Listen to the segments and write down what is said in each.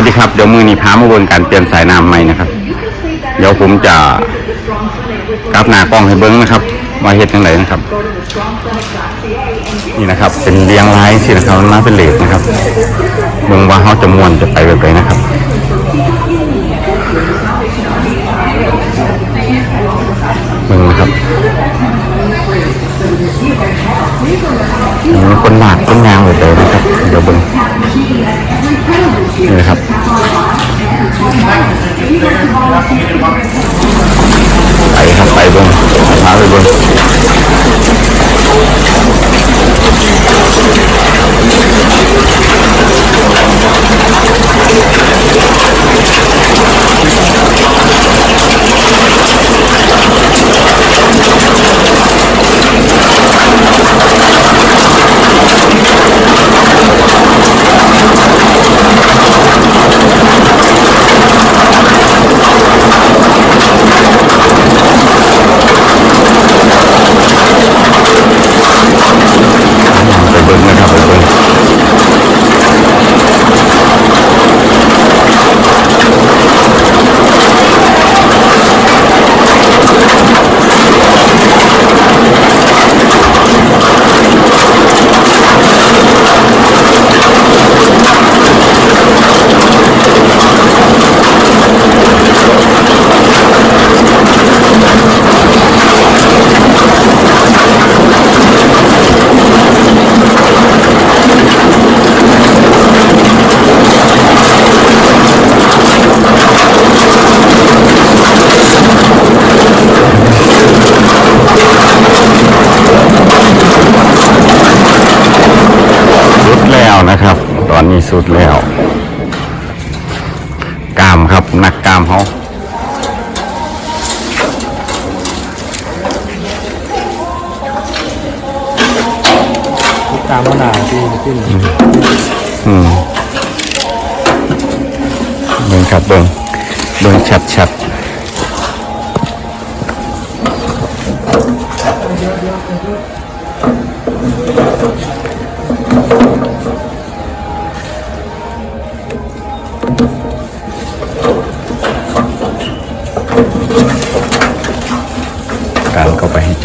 วัสดีครับ เดี๋ยวมือนี้พามาบิ่งการเปลี่ยนสายน้ำใหม่นะครับ เดี๋ยวผมจะกราบหน้ากล้องให้เบิ้งนะครับว่าเฮ็ดยังไงนะครับ นี่นะครับ เป็นเรียงรายสินะครับนมาเป็นเลขนะครับเบิ่งว่าเขาจะมวนจะไปแบบไหนนะครับเบิ่งนะครับมีคนหมากคนยางแบบไหนนะครับ เดี๋ยวเบิ่ง นี่นะครับไปครับไปเบิ้งพาไปบนไปเบิ้งนะครับไปเบิ้งสุดแล้วนะครับ ตอ นนี้สุดแล้วกล้ามครับนักกล้ามเขาตามมะนาวที่ขึ้นอืมเบิ่งครับเบิ่งเบิ่งชัดชัด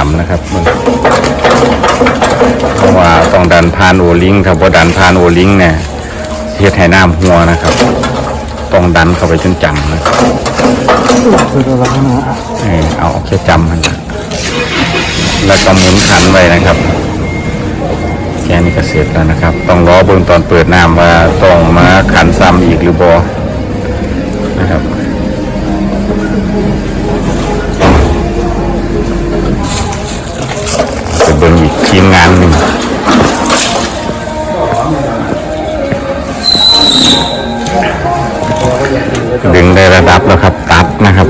เข้านะครับเพราะว่าต้องดันพานโอลิงครับเพราะดันพานโอลิงเนี่ยเฮ็ดให้น้ำหัวนะครับ ต้องดันเข้าไปจนจังนะครับเออเอาแค่จำมันนะแล้วก็หมุนขันไว้นะครับแค่นี้ก็เสร็จแล้วนะครับ ต้องรอเบิ่งตอนเปิดน้ำว่าต้องมาขันซ้ำอีกหรือบอนะครับ ทีมงานหนึ่งดึงได้ระดับแล้วครับ ตัดนะครับ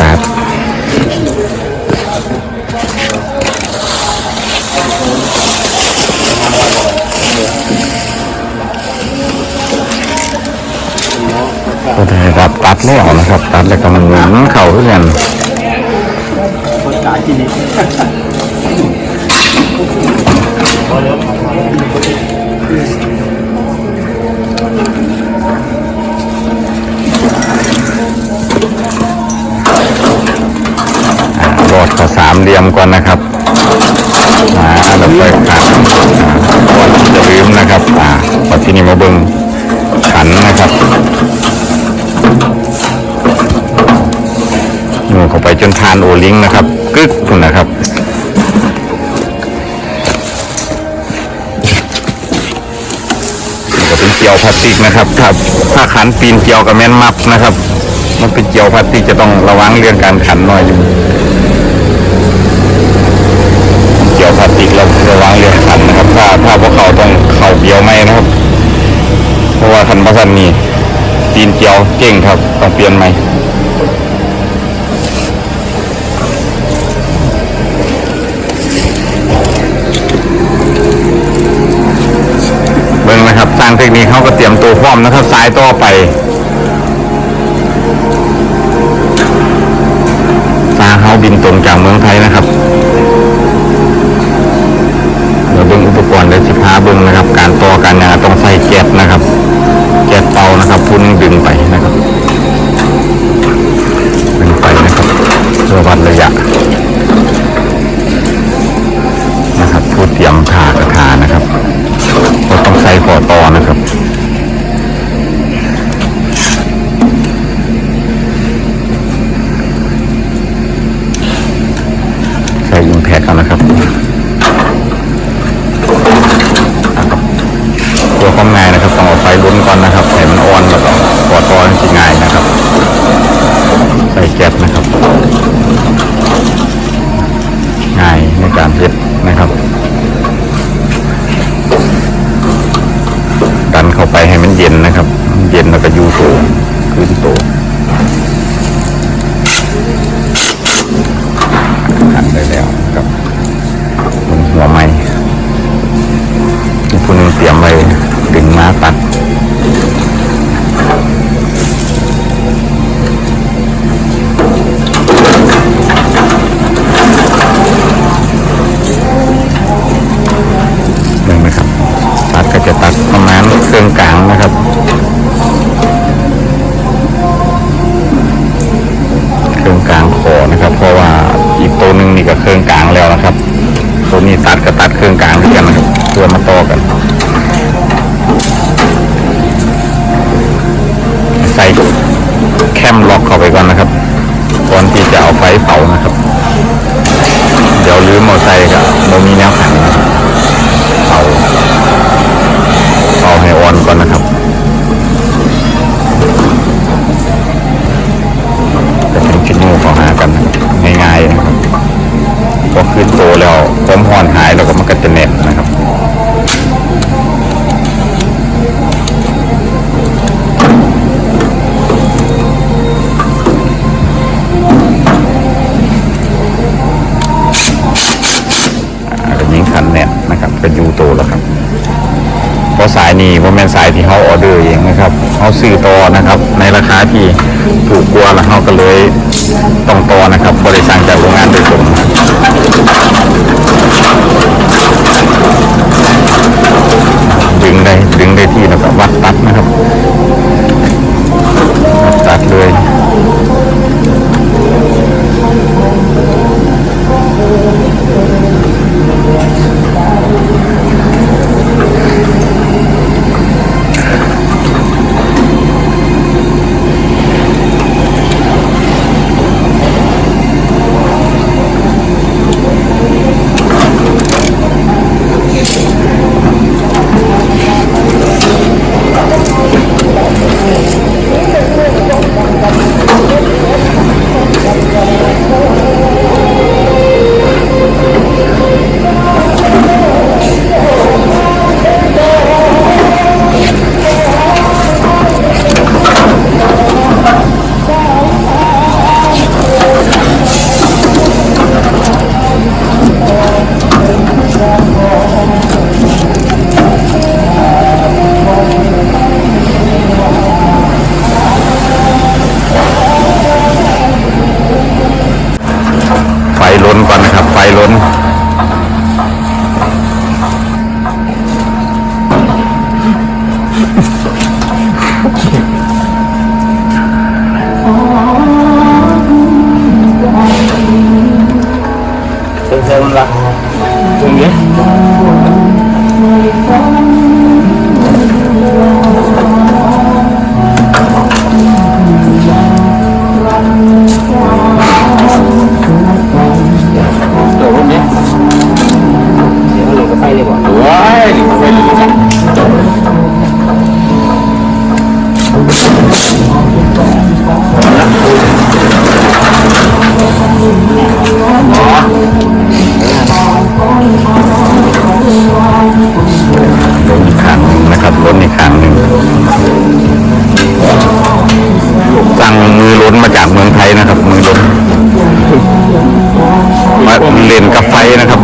ตัดก็ได้ระดับตัดแล้วนะครับ ตัดแล้วก็หมุนเข่าขึ้นกันคนกายที่นี่ อดก็สามเหลี่ยมก่อนนะครับอ่าแล้วค่อยขันอ่าก่อนจะลืมนะครับอ่าพอที่นี่มาเบิ่งขันนะครับนูเข้าไปจนทานโอลิงนะครับกึกคุณนะครับ เป็นเกลียวพลาสติกนะครับถ้าถ้าขันปีนเกลียวกับแม่นมับนะครับ มันเป็นเกลียวพลาสติกจะต้องระวังเรื่องการขันหน่อยอยู่เกลียวพลาสติกเราระวังเรื่องขันนะครับ ถ้าถ้าพวกเขาต้องเข่าเกลียวไหมนะครับ เพราะว่าขันพัสันนี่ปีนเกลียวเก่งครับต้องเปลี่ยนไหมเบิ่งนะครับสร้าง เทคนิคเขาก็เตรียมตัวพร้อมนะครับสายต่อไปฟ้าเขาบินตรงจากเมืองไทยนะครับเดี๋ยวเบิ้งอุปกรณ์เดี๋ยวสิพาเบิ้งนะครับ with both. เอาไฟเผานะครับ เดี๋ยวลื้อมอไซค์กับโมมีแนวขา นี่ว่าแม่นสายที่เขาออเดอร์เองนะครับเขาซื้อต่อนะครับ ในราคาที่ถูกกว่าแล้วเขาก็เลยต้องต่อนะครับบริษัทจากโรงงานโดยตรง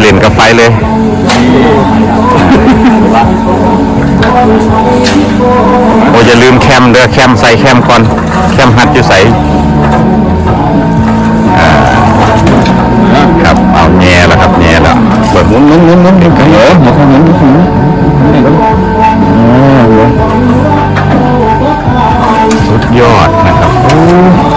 เล่นกับไฟเลย โอ้อย่าลืมแคมเด้อแคมใส่แคมก่อน แคมหัดอยู่ใส่ครับเอาแง่แล้วครับแง่แล้วเปิดมุ้งมุ้งมุ้งมุ้งนกันเออมุ้งมุ้ล้งสุดยอดนะครับ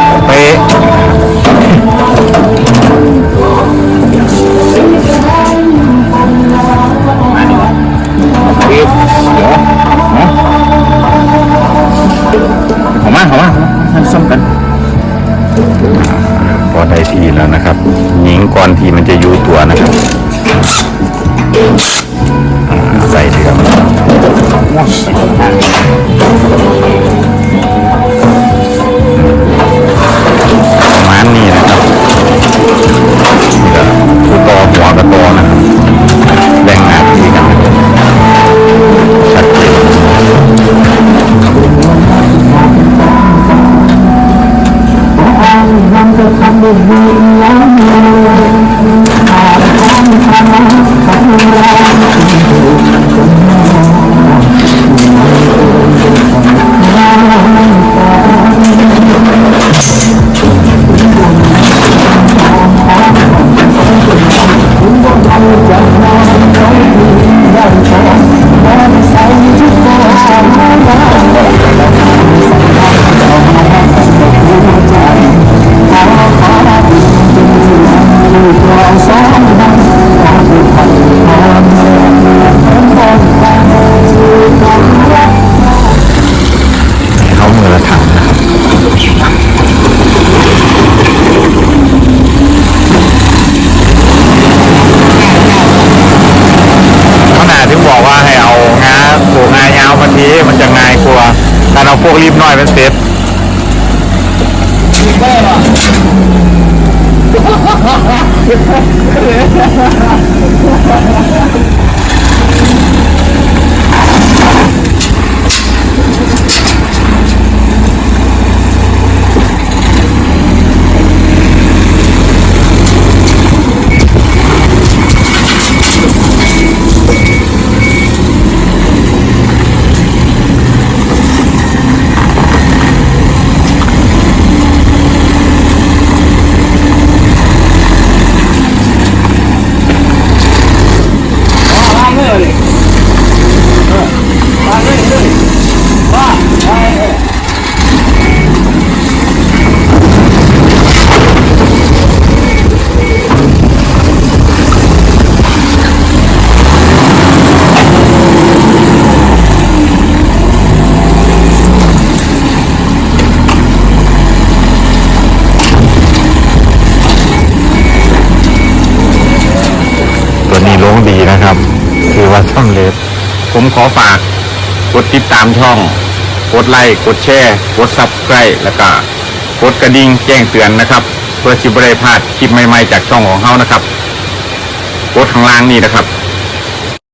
ไปที่แล้วนะครับหญิงก่อนที่มันจะยูตัวนะครับใส่เถื่อมมันนี่นะครับนี่ตัวหัวกระตันะ รีบน้อยเป็นเซฟ ล้างเลยดิล้างเลยเลยว่า ตัวนี้ลงดีนะครับ คือ ว่าสำเร็จผมขอฝากกดติดตามช่อง กดไลค์กดแชร์กดซับสไครต์แล้วก็กดกระดิ่งแจ้งเตือนนะครับ เพื่อชิบได้พลาดคลิปใหม่ๆจากช่องของเขานะครับกดข้างล่างนี่นะครับ